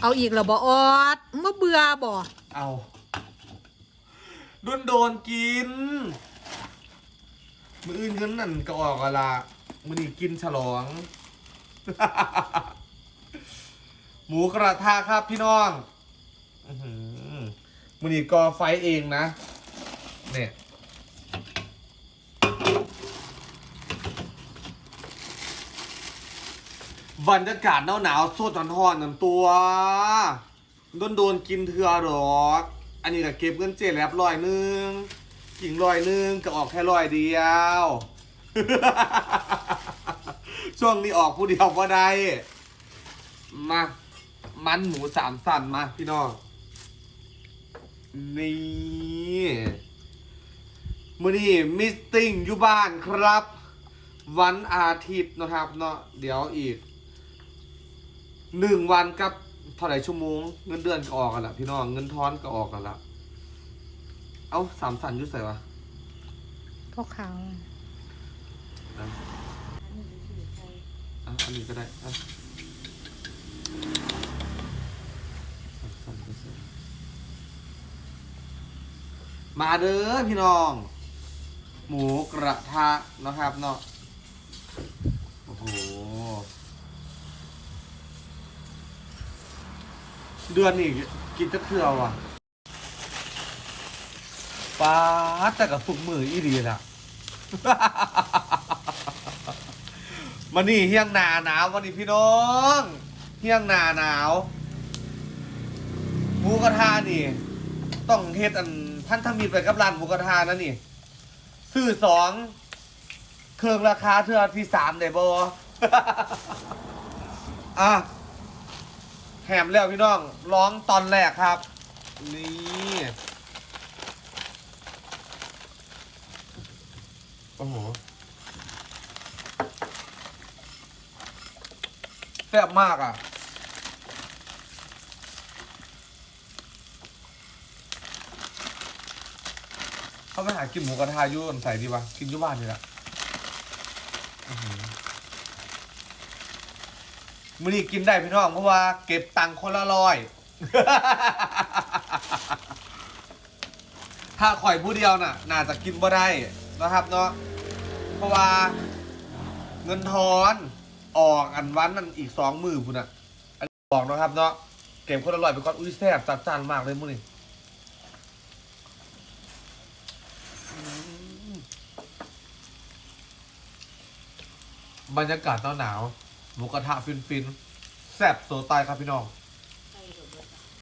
เอาอีกเหรอบออดเมื่อเบื่อบ่เอาโดนโดนกิน มืออื่นเงินนั่นก็ออกอะละมือนี้กินฉลอง หมูกระทะครับพี่น้อง อื้อหือมือนี้กอไฟเองนะ เนี่ย บรรยากาศหนาวหนาวๆสดร้อนๆนั่นตัวโดนโดนๆกินเถื่อหรอก อันนี้ก็เก็บเงินเจ็ดแล้วร้อยหนึ่งกิ่งร้อยหนึ่งก็ออกแค่ร้อยเดียว ช่วงนี้ออกผู้เดียวก็ได้ มา มันหมูสามสันมาพี่น้อง นี่มือนี้มิสติ้งอยู่บ้านครับ วันอาทิตย์นะครับเนาะเดี๋ยวอีก หนึ่งวันกับเท่าไหร่ชั่วโมงเงินเดือนก็ออกกันละพี่น้องเงินทอนก็ออกกันละเอ้าสามสันอยุ่ใส่วะพ่อขาวนะอะอันนี้ก็ได้อะสามสันก็ใส่มาเด้อพี่น้อง หมูกระทะนะครับเนาะโอ้โห เดือนนี่กินจะเทื่อว่ะป้าแต่กับฝึกมืออีดีล่ะมานี่เฮียงหนาหนาววันนี้พี่น้องเฮียงหนาหนาวหมูกระทะนี่ ต้องเฮ็ดอันพันธมิตรไปกับร้านหมูกระทะนะนี่ซื้อสองเครื่องราคาเทื่อที่สามได้บ่อะ แหมแล้วพี่น้องร้องตอนแรกครับ นี่โอ้โหแซ่บมากอะเขาไปหากินหมูกระทะยุ่นใส่ดีวะกินยุ่บ้านนี่แหละ มื้อนี้กินได้พี่น้องเพราะว่าเก็บตังค์คนละร้อย ถ้าข่อยผู้เดียวน่ะ น่าจะกินบ่ได้นะครับเนาะ เพราะว่าเงินทอนออกอันวันนั่นอีกสองมือพุ่นอะ อันนี้บอกนะครับเนาะ เก็บคนละร้อยไปก่อนอุ้ยแซ่บจัดจานมากเลยมื้อนี้บรรยากาศตอนหนาว หมูกระทะฟินๆแซ่บโซตายครับพี่น้อง